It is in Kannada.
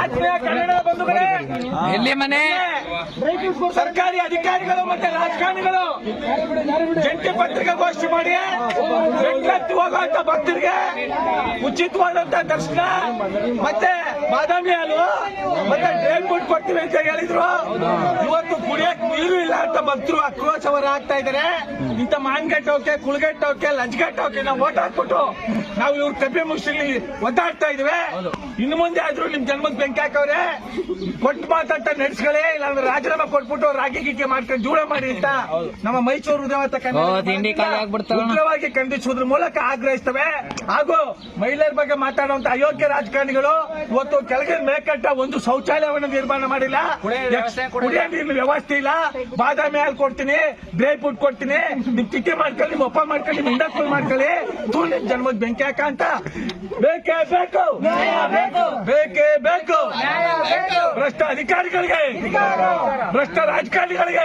ಆತ್ಮೀಯ ಕನ್ನಡ ಬಂಧುಗಳೇ ಎಲ್ಲಿ ಮನೆ ಸರ್ಕಾರಿ ಅಧಿಕಾರಿಗಳು ಮತ್ತೆ ರಾಜಕಾರಣಿಗಳು ಜಂಟಿ ಪತ್ರಿಕಾಗೋಷ್ಠಿ ಮಾಡಿ ಬೆಂಗಳೂರು ಹೋಗುವಂತ ಭಕ್ತರಿಗೆ ಉಚಿತವಾದಂತ ದರ್ಶನ ಮತ್ತೆ ಬಾದಾಮಿ ಹಾಲು ಮತ್ತೆ ಡ್ರೈನ್ ಫುಡ್ ಕೊಡ್ತೀವಿ ಅಂತ ಹೇಳಿದ್ರು. ಇವತ್ತು ಕುಡಿಯಕ್ ನೀರು ಇಲ್ಲ ಅಂತ ಭಕ್ತರು ಆಕ್ರೋಶ ಹೊರ ಆಗ್ತಾ ಇದಾರೆ. ಇಂಥ ಮಾನ್ಗಟ್ಟೋಕೆ ಕುಳಗಟ್ಟೋಕೆ ಲಂಚ್ಗಟ್ಟೋಕೆ ನಾವು ಓಟ್ ಹಾಕ್ಬಿಟ್ಟು ನಾವು ಇವ್ರ ಕಬ್ಬಿ ಮುಷ್ಟಿಲಿ ಒದ್ದಾಡ್ತಾ ಇದ್ವಿ. ಇನ್ನು ಮುಂದೆ ಆದ್ರೂ ನಿಮ್ ಜನ್ಮಕ್ ಬೆಂಕಿ ಹಾಕವ್ರೆ. ಕೊಟ್ಟು ಮಾತಾಡ್ತಾ ನಡೆಸ್ಗಳೇ ಇಲ್ಲಾಂದ್ರೆ ರಾಜೀನಾಮೆ ಕೊಟ್ಬಿಟ್ಟು ರಾಗಿ ಗೀಕೆ ಮಾಡ್ಕೊಂಡು ಜೂಳ ಮಾಡಿ ಅಂತ ನಮ್ಮ ಮೈಸೂರು. ಉಗ್ರವಾಗಿ ಖಂಡಿಸುವುದ್ರ ಮೂಲಕ ಆಗ್ರಹಿಸ್ತವೆ. ಹಾಗೂ ಮಹಿಳೆಯರ ಬಗ್ಗೆ ಮಾತಾಡುವಂತ ಅಯೋಗ್ಯ ರಾಜಕಾರಣಿಗಳು ಇವತ್ತು ಕೆಳಗೆ ಮೇಲ್ಕಟ್ಟ ಒಂದು ಶೌಚಾಲಯವನ್ನು ನಿರ್ಮಾಣ ಮಾಡಿಲ್ಲ. ಕುಡಿಯೋ ನೀರಿನ ವ್ಯವಸ್ಥೆ ಇಲ್ಲ. ಬಾದಾಮಿ ಹಾಲು ಕೊಡ್ತೀನಿ ಡ್ರೈ ಫುಡ್ ಕೊಡ್ತೀನಿ. ನಿಮ್ ತಿಕ್ಕೆ ಮಾಡ್ಕೊಳ್ಳಿ ನಿಮ್ಮ ಒಪ್ಪ ಮಾಡ್ಕೊಳ್ಳಿ ನಿಮ್ ಇಂಡಸ್ಟ್ರಿ ಮಾಡ್ಕೊಳ್ಳಿ. ತೂ ನಿಮ್ ಜನ್ಮದ ಬೆಂಕಿ ಹಾಕ ಅಂತ. ಬೇಕೇ ಬೇಕು. ಬೇಕೇ ಬೇಕು. ಭ್ರಷ್ಟ ಅಧಿಕಾರಿಗಳಿಗೆ ಭ್ರಷ್ಟ ರಾಜಕಾರಣಿಗಳಿಗೆ